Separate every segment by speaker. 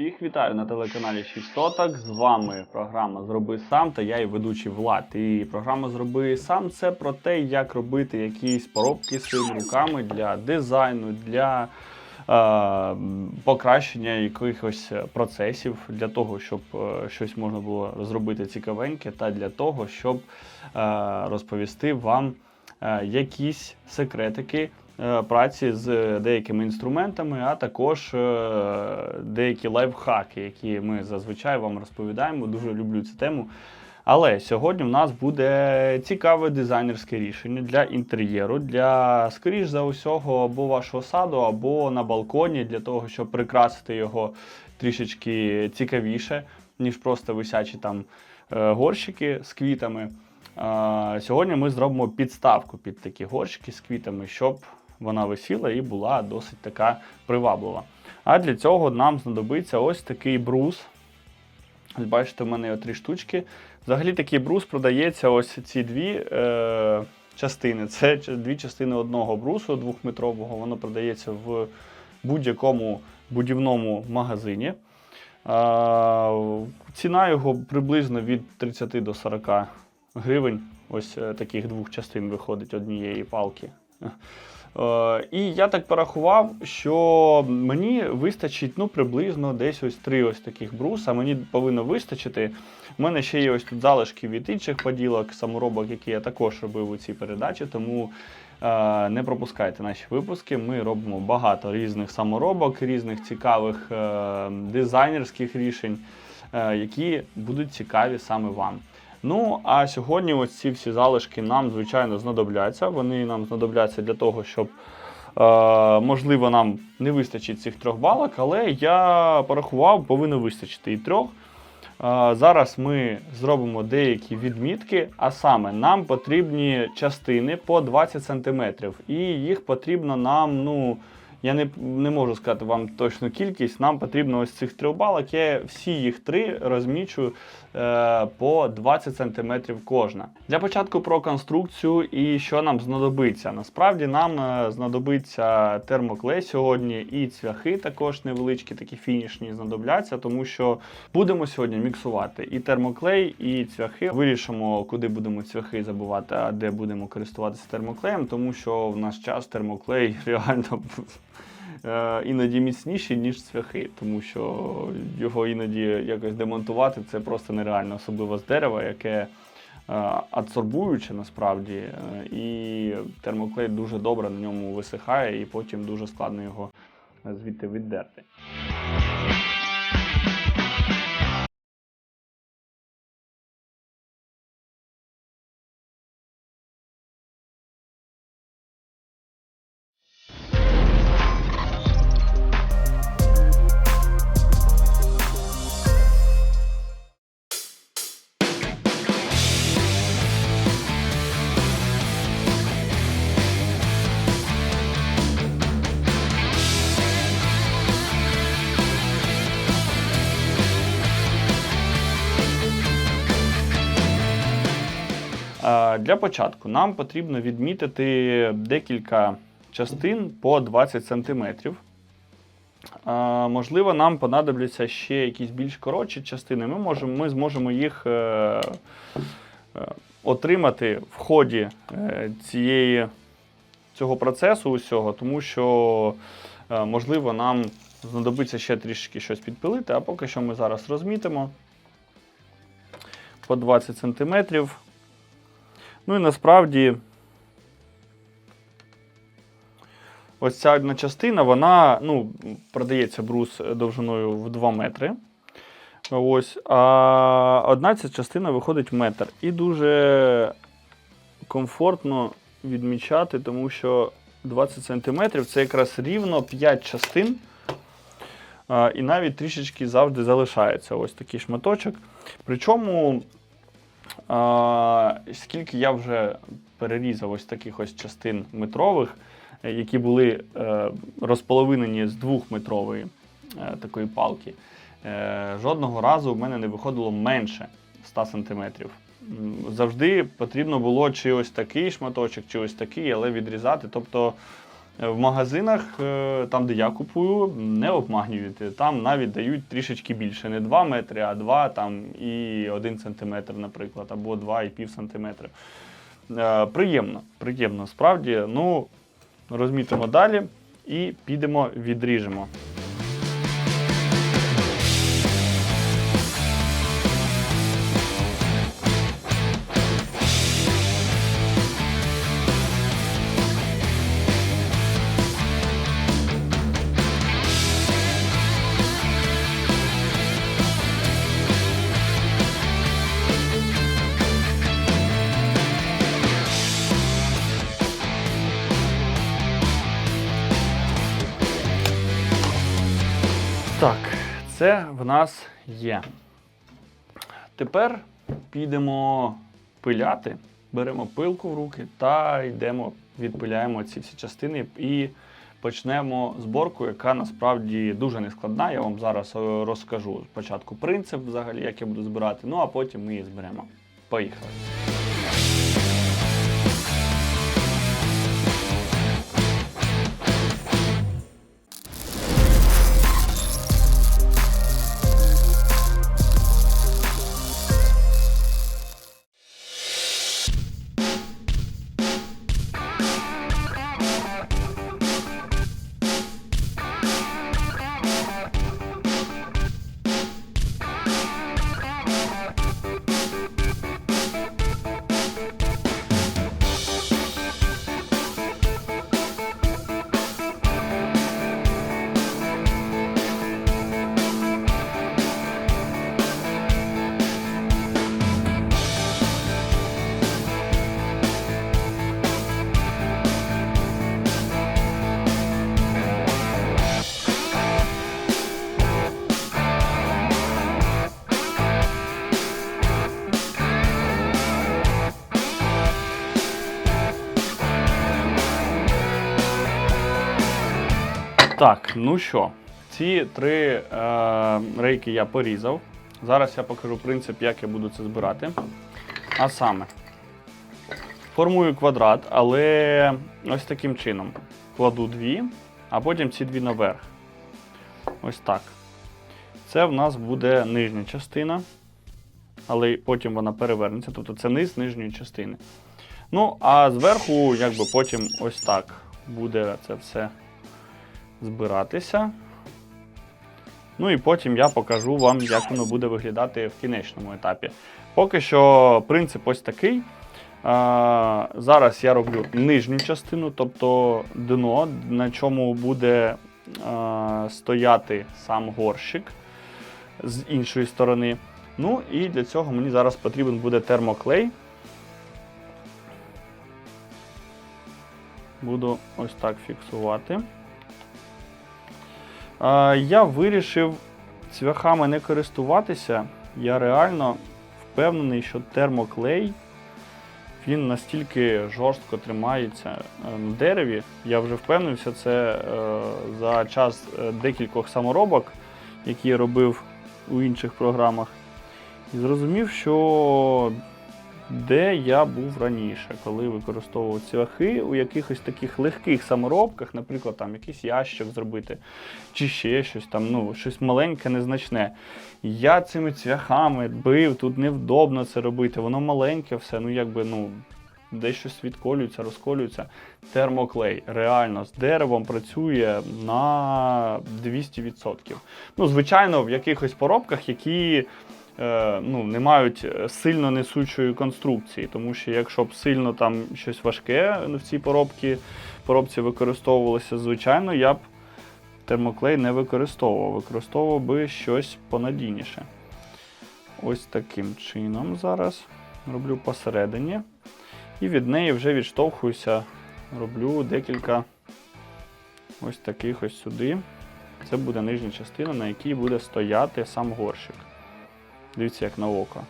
Speaker 1: Всіх вітаю на телеканалі 6 соток. З вами програма Зроби сам та я і ведучий Влад. І програма Зроби сам це про те, як робити якісь поробки своїми руками для дизайну, для е, покращення якихось процесів, для того, щоб е, щось можна було зробити цікавеньке, та для того, щоб е, розповісти вам е, якісь секретики праці з деякими інструментами, а також е, деякі лайфхаки, які ми зазвичай вам розповідаємо. Дуже люблю цю тему. Але сьогодні в нас буде цікаве дизайнерське рішення для інтер'єру, для, скоріш за усього, або вашого саду, або на балконі, для того, щоб прикрасити його трішечки цікавіше, ніж просто висячі там е, горщики з квітами. Сьогодні ми зробимо підставку під такі горщики з квітами, щоб вона висіла і була досить така приваблива. А для цього нам знадобиться ось такий брус. Бачите, в мене є три штучки. Взагалі такий брус продається ось ці дві е, частини. Це дві частини одного брусу двохметрового. Воно продається в будь-якому будівному магазині. Ціна його приблизно від 30 до 40 гривень. Ось е, таких двох частин виходить однієї палки. Е, І я так порахував, що мені вистачить ну, приблизно десь ось три ось таких бруса. Мені повинно вистачити. У мене ще є ось тут залишки від інших поділок, саморобок, які я також робив у цій передачі, тому е, не пропускайте наші випуски. Ми робимо багато різних саморобок, різних цікавих е, дизайнерських рішень, які будуть цікаві саме вам. Ну, а сьогодні ось ці всі залишки нам, звичайно, знадобляться. Вони нам знадобляться для того, щоб, е, можливо, нам не вистачить цих трьох балок, але я порахував, повинно вистачити і трьох. Е, Зараз ми зробимо деякі відмітки, а саме нам потрібні частини по 20 см. І їх потрібно нам, ну, я не, не можу сказати вам точну кількість. Нам потрібно ось цих трьох балок. Я всі їх три розмічу е, по 20 см кожна. Для початку про конструкцію і що нам знадобиться. Насправді нам е, знадобиться термоклей сьогодні і цвяхи також невеличкі, такі фінішні знадобляться, тому що будемо сьогодні міксувати і термоклей, і цвяхи. Вирішимо, куди будемо цвяхи забувати, а де будемо користуватися термоклеєм, тому що в наш час термоклей реально іноді міцніший, ніж цвяхи, тому що його іноді якось демонтувати це просто нереально, особливо з дерева, яке е, адсорбуюче насправді, е, і термоклей дуже добре на ньому висихає, і потім дуже складно його е, звідти віддерти. Для початку нам потрібно відмітити декілька частин по 20 см. Можливо, нам понадобляться ще якісь більш коротші частини. Ми, можемо, ми зможемо їх е, е, отримати в ході е, цієї, цього процесу усього, тому що, можливо, нам знадобиться ще трішки щось підпилити, а поки що ми зараз розмітимо по 20 сантиметрів. Ну і насправді ось ця одна частина, вона ну, продається брус довжиною в 2 метри. Ось, а одна ця частина виходить в метр. І дуже комфортно відмічати, тому що 20 см це якраз рівно 5 частин. І навіть трішечки завжди залишається ось такий шматочок. Причому скільки я вже перерізав ось таких ось частин метрових, е, які були е, розполовинені з двохметрової е, такої палки, жодного разу в мене не виходило менше 100 см. Завжди потрібно було чи ось такий шматочок, чи ось такий, але відрізати. Тобто В магазинах, е, там, де я купую, не обманюють. Там навіть дають трішечки більше. Не 2 метри, а 2 там, і 1 сантиметр, наприклад, або 2,5 сантиметри. Е, Приємно, приємно, справді. Ну, розмітимо далі і підемо відріжемо. Це в нас є. Тепер підемо пиляти, беремо пилку в руки та йдемо, відпиляємо ці всі частини і почнемо зборку, яка насправді дуже нескладна. Я вам зараз е, розкажу спочатку принцип, взагалі, як я буду збирати, ну а потім ми її зберемо. Поїхали. Так, ну що, ці три е, рейки я порізав. Зараз я покажу принцип, як я буду це збирати. А саме, формую квадрат, але ось таким чином. Кладу дві, а потім ці дві наверх. Ось так. Це в нас буде нижня частина, але потім вона перевернеться. Тобто це низ нижньої частини. Ну, а зверху, якби потім ось так буде це все збиратися. Ну і потім я покажу вам, як воно буде виглядати в кінечному етапі. Поки що принцип ось такий. А, зараз я роблю нижню частину, тобто дно, на чому буде а, стояти сам горщик з іншої сторони. Ну і для цього мені зараз потрібен буде термоклей. Буду ось так фіксувати. Я вирішив цвяхами не користуватися. Я реально впевнений, що термоклей він настільки жорстко тримається е, на дереві. Я вже впевнився це е, за час е, декількох саморобок, які я робив у інших програмах. І зрозумів, що де я був раніше, коли використовував цвяхи у якихось таких легких саморобках, наприклад, там якийсь ящик зробити, чи ще щось там, ну, щось маленьке, незначне. Я цими цвяхами бив, тут невдобно це робити, воно маленьке все, ну якби, ну. Десь щось відколюється, розколюється. Термоклей реально з деревом працює на 200%. Ну, звичайно, в якихось поробках, які ну, не мають сильно несучої конструкції, тому що якщо б сильно там щось важке в цій поробці, поробці використовувалося, звичайно, я б термоклей не використовував. Використовував би щось понадійніше. Ось таким чином зараз роблю посередині. І від неї вже відштовхуюся, роблю декілька ось таких ось сюди. Це буде нижня частина, на якій буде стояти сам горщик. Дивіться, як на око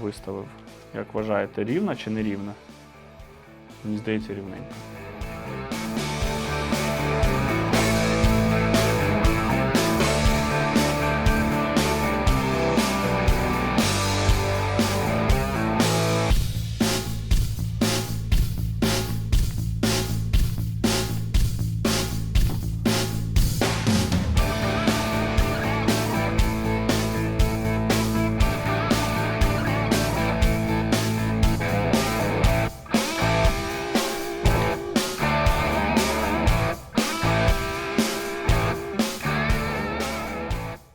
Speaker 1: виставив. Як вважаєте, рівна чи не рівна? Мені здається, рівненько.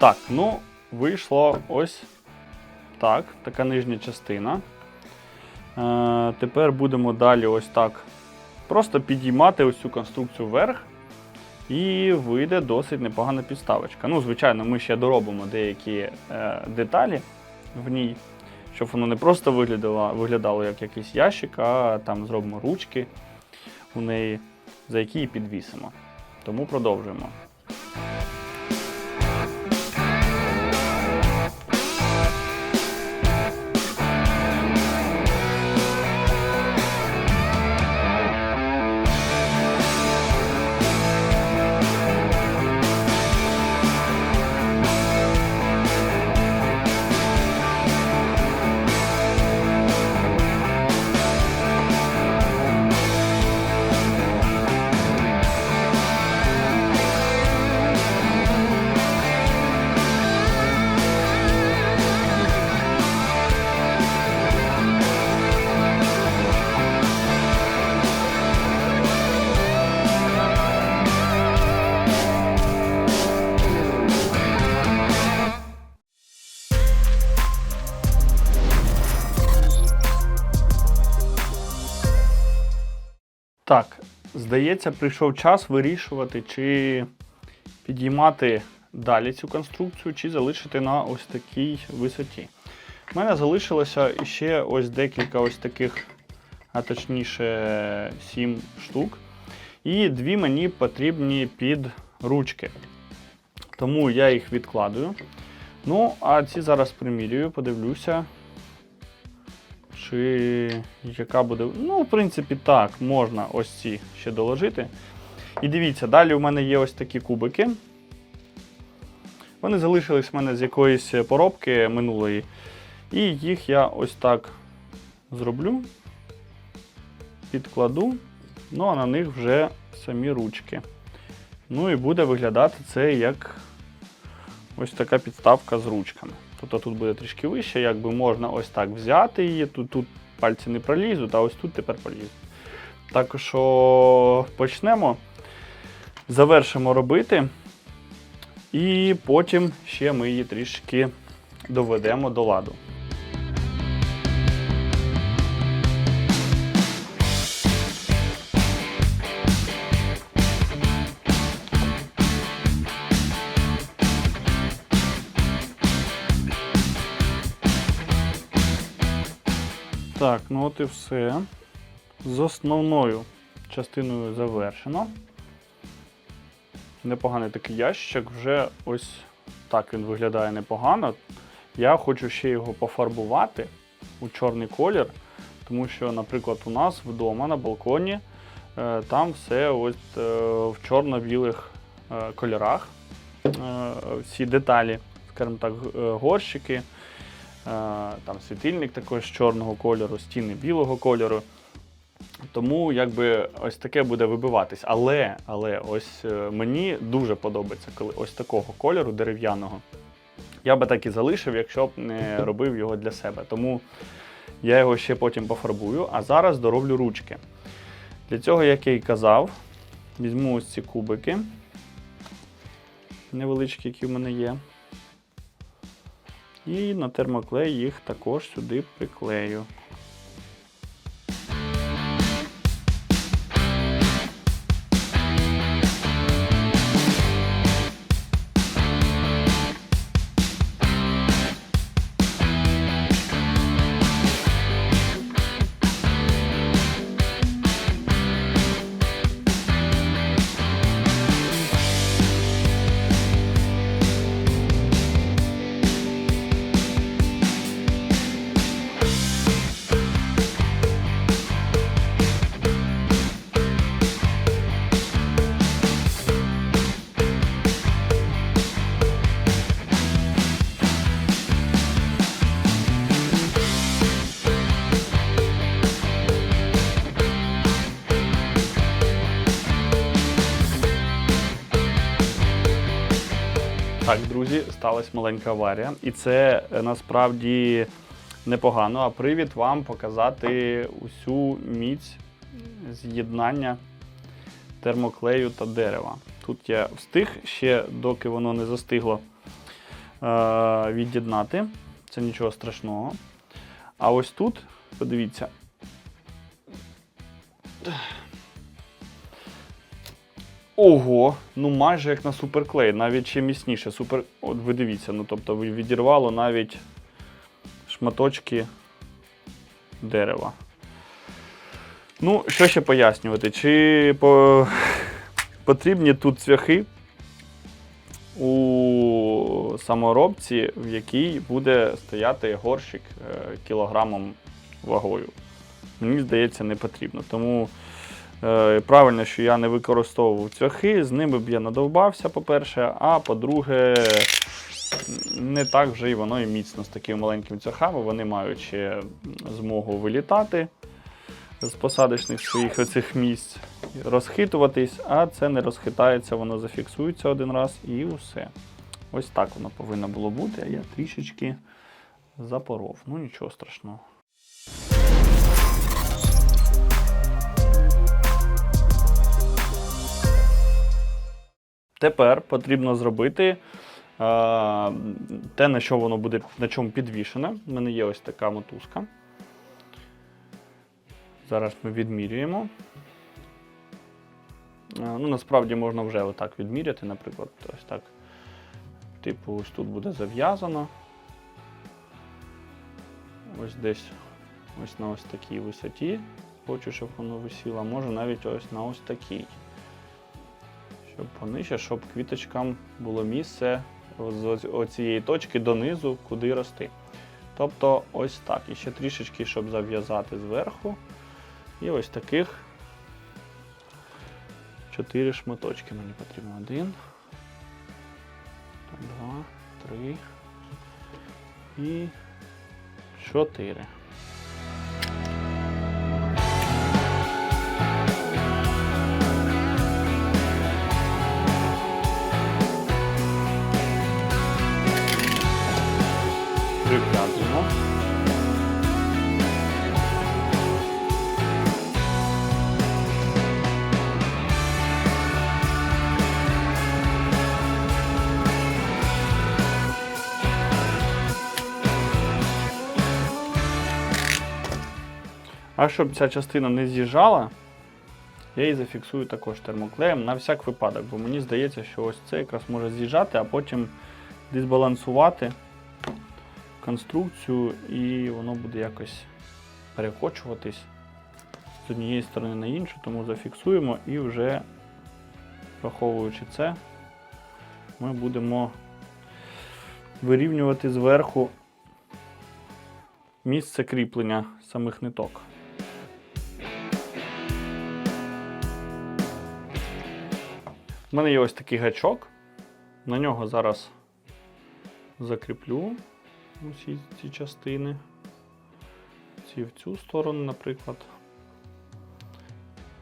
Speaker 1: Так, ну, вийшло ось так, така нижня частина. Е, тепер будемо далі ось так просто підіймати ось цю конструкцію вверх. І вийде досить непогана підставочка. Ну, звичайно, ми ще доробимо деякі е, деталі в ній, щоб воно не просто виглядало, виглядало як якийсь ящик, а там зробимо ручки у неї, за які її підвісимо. Тому продовжуємо. Так, здається, прийшов час вирішувати, чи підіймати далі цю конструкцію, чи залишити на ось такій висоті. У мене залишилося ще ось декілька ось таких, а точніше, 7 штук. І дві мені потрібні під ручки. Тому я їх відкладую. Ну, а ці зараз примірюю, подивлюся, чи яка буде. Ну, в принципі, так, можна ось ці ще доложити. І дивіться, далі у мене є ось такі кубики. Вони залишились в мене з якоїсь поробки минулої. І їх я ось так зроблю, підкладу, ну а на них вже самі ручки. Ну і буде виглядати це як ось така підставка з ручками. Тобто тут буде трішки вище, якби можна ось так взяти її, тут, тут пальці не пролізуть, а ось тут тепер пролізуть. Так що почнемо, завершимо робити. І потім ще ми її трішки доведемо до ладу. Так, ну от і все. З основною частиною завершено. Непоганий такий ящик, вже ось так він виглядає непогано. Я хочу ще його пофарбувати у чорний колір, тому що, наприклад, у нас вдома на балконі е, там все ось е, в чорно-білих е, кольорах. Всі деталі, скажімо так, горщики, там світильник також чорного кольору, стіни білого кольору. Тому якби ось таке буде вибиватись. Але, але ось е, мені дуже подобається, коли ось такого кольору дерев'яного. Я би так і залишив, якщо б не робив його для себе. Тому я його ще потім пофарбую, а зараз дороблю ручки. Для цього, як я і казав, візьму ось ці кубики невеличкі, які в мене є. І на термоклей їх також сюди приклею. Сталася маленька аварія, і це е, насправді непогано. А привід вам показати усю міць з'єднання термоклею та дерева. Тут я встиг ще, доки воно не застигло, е, від'єднати. Це нічого страшного. А ось тут, подивіться. Ого, ну майже як на суперклей, навіть ще міцніше. Супер... От ви дивіться, ну тобто відірвало навіть шматочки дерева. Ну, що ще пояснювати? Чи по... потрібні тут цвяхи у саморобці, в якій буде стояти горщик е, кілограмом вагою? Мені здається, не потрібно. Тому правильно, що я не використовував цвяхи, з ними б я надовбався, по-перше, а по-друге, не так вже і воно і міцно з такими маленькими цвяхами. Вони мають ще змогу вилітати з посадочних своїх оцих місць, розхитуватись, а це не розхитається, воно зафіксується один раз і усе. Ось так воно повинно було бути, а я трішечки запоров. Ну нічого страшного. Тепер потрібно зробити е, те, на що воно буде на чому підвішене. У мене є ось така мотузка. Зараз ми відмірюємо. Е, Ну, насправді можна вже отак відміряти, наприклад, ось так. Типу, ось тут буде зав'язано. Ось десь ось на ось такій висоті. Хочу, щоб воно висіло, може навіть ось на ось такій. Понижче, щоб квіточкам було місце з оцієї точки донизу, куди рости. Тобто ось так. І ще трішечки, щоб зав'язати зверху. І ось таких чотири шматочки мені потрібно. Один, два, три і чотири. А щоб ця частина не з'їжджала, я її зафіксую також термоклеєм на всяк випадок, бо мені здається, що ось це якраз може з'їжджати, а потім дисбалансувати конструкцію і воно буде якось перекочуватись з однієї сторони на іншу, тому зафіксуємо і вже враховуючи це, ми будемо вирівнювати зверху місце кріплення самих ниток. У мене є ось такий гачок. На нього зараз закріплю усі ці частини. Ці в цю сторону, наприклад.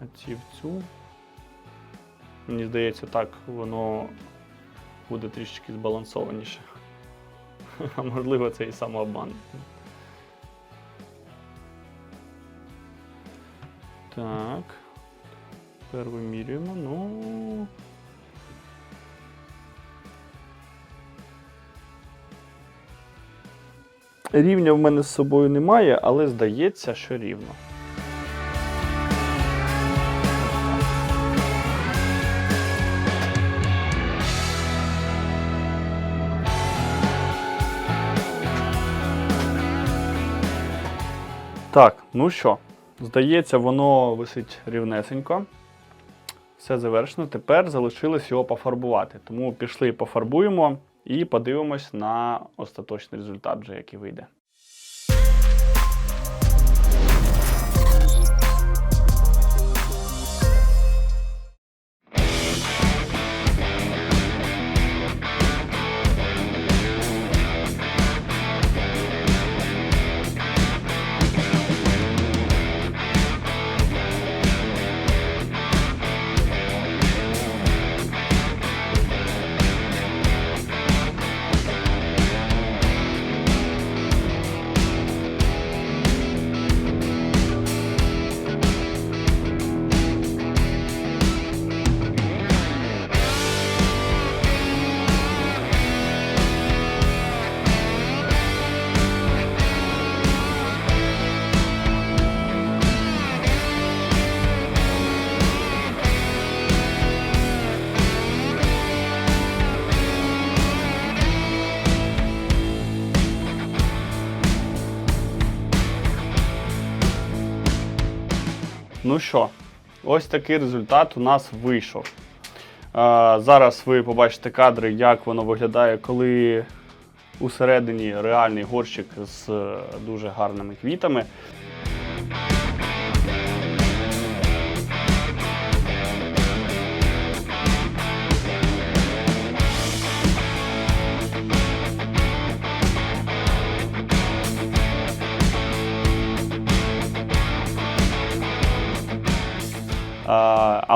Speaker 1: А ці в цю. Мені здається, так воно буде трішечки збалансованіше. А можливо, це і самообман. Так. Тепер вимірюємо. Ну. Рівня в мене з собою немає, але здається, що рівно. Так, ну що, здається, воно висить рівнесенько. Все завершено. Тепер залишилось його пофарбувати. Тому пішли і пофарбуємо і подивимось на остаточний результат, вже який вийде. Ну що, ось такий результат у нас вийшов. Зараз ви побачите кадри, як воно виглядає, коли усередині реальний горщик з е, дуже гарними квітами.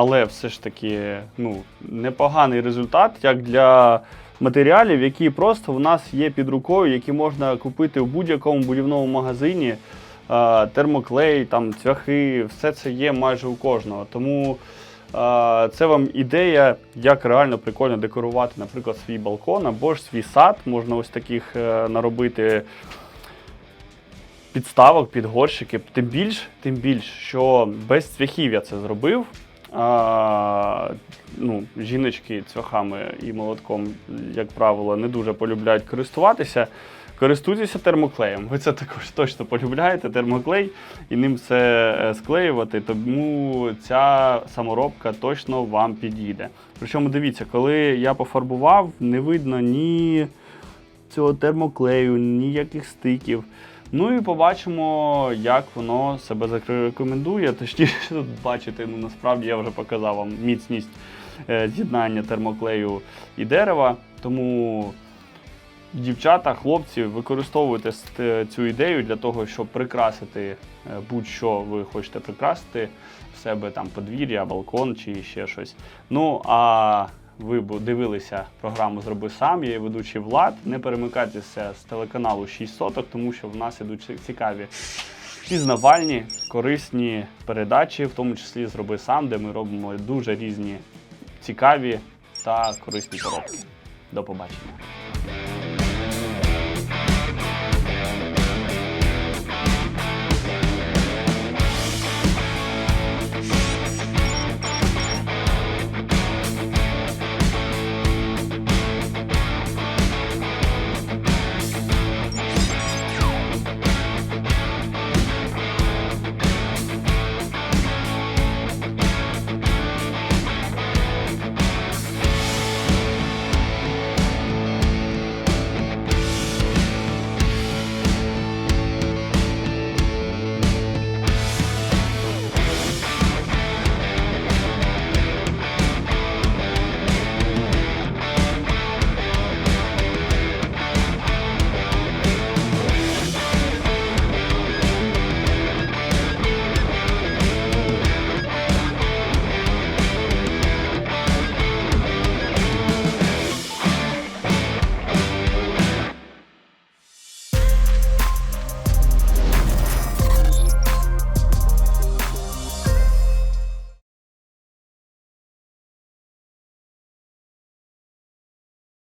Speaker 1: Але все ж таки ну, непоганий результат, як для матеріалів, які просто в нас є під рукою, які можна купити в будь-якому будівному магазині. Термоклей, там, цвяхи, все це є майже у кожного. Тому це вам ідея, як реально прикольно декорувати, наприклад, свій балкон або ж свій сад. Можна ось таких е, наробити підставок під горщики. Тим більш, тим більш, що без цвяхів я це зробив. А, ну, жіночки цвяхами і молотком, як правило, не дуже полюбляють користуватися. Користуйтеся термоклеєм. Ви це також точно полюбляєте, термоклей, і ним все е, склеювати, тому ця саморобка точно вам підійде. Причому дивіться, коли я пофарбував, не видно ні цього термоклею, ніяких стиків. Ну і побачимо, як воно себе зарекомендує. Точніше, тут бачите, ну насправді я вже показав вам міцність е, з'єднання термоклею і дерева. Тому дівчата, хлопці, використовуйте цю ідею для того, щоб прикрасити е, будь-що ви хочете прикрасити в себе там подвір'я, балкон чи ще щось. Ну а ви дивилися програму Зроби сам, я її ведучий Влад. Не перемикайтеся з телеканалу 6 соток, тому що в нас ідуть цікаві пізнавальні, корисні передачі, в тому числі Зроби сам, де ми робимо дуже різні цікаві та корисні коробки. До побачення.